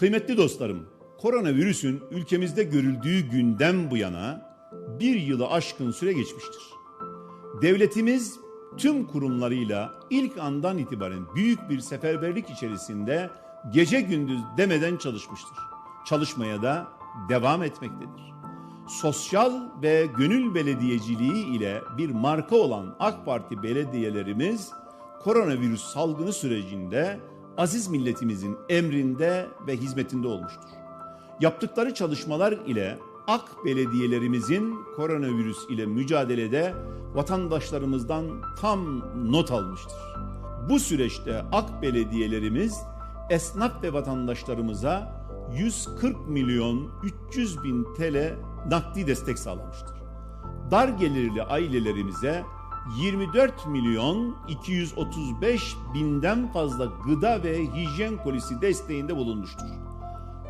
Kıymetli dostlarım, koronavirüsün ülkemizde görüldüğü günden bu yana bir yılı aşkın süre geçmiştir. Devletimiz tüm kurumlarıyla ilk andan itibaren büyük bir seferberlik içerisinde gece gündüz demeden çalışmıştır. Çalışmaya da devam etmektedir. Sosyal ve gönül belediyeciliği ile bir marka olan AK Parti belediyelerimiz koronavirüs salgını sürecinde aziz milletimizin emrinde ve hizmetinde olmuştur. Yaptıkları çalışmalar ile AK belediyelerimizin koronavirüs ile mücadelede vatandaşlarımızdan tam not almıştır. Bu süreçte AK belediyelerimiz esnaf ve vatandaşlarımıza 140 milyon 300 bin TL nakdi destek sağlamıştır. Dar gelirli ailelerimize 24 milyon 235 binden fazla gıda ve hijyen kolisi desteğinde bulunmuştur.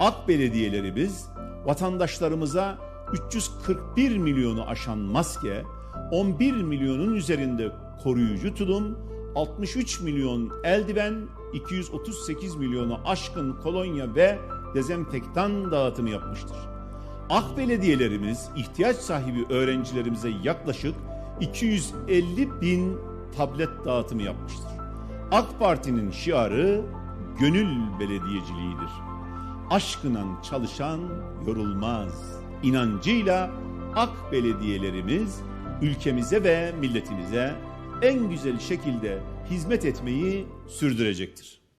AK belediyelerimiz vatandaşlarımıza 341 milyonu aşan maske, 11 milyonun üzerinde koruyucu tulum, 63 milyon eldiven, 238 milyonu aşkın kolonya ve dezenfektan dağıtımı yapmıştır. AK belediyelerimiz ihtiyaç sahibi öğrencilerimize yaklaşık 250 bin tablet dağıtımı yapmıştır. AK Parti'nin şiarı gönül belediyeciliğidir. Aşkınan çalışan yorulmaz. İnancıyla AK belediyelerimiz ülkemize ve milletimize en güzel şekilde hizmet etmeyi sürdürecektir.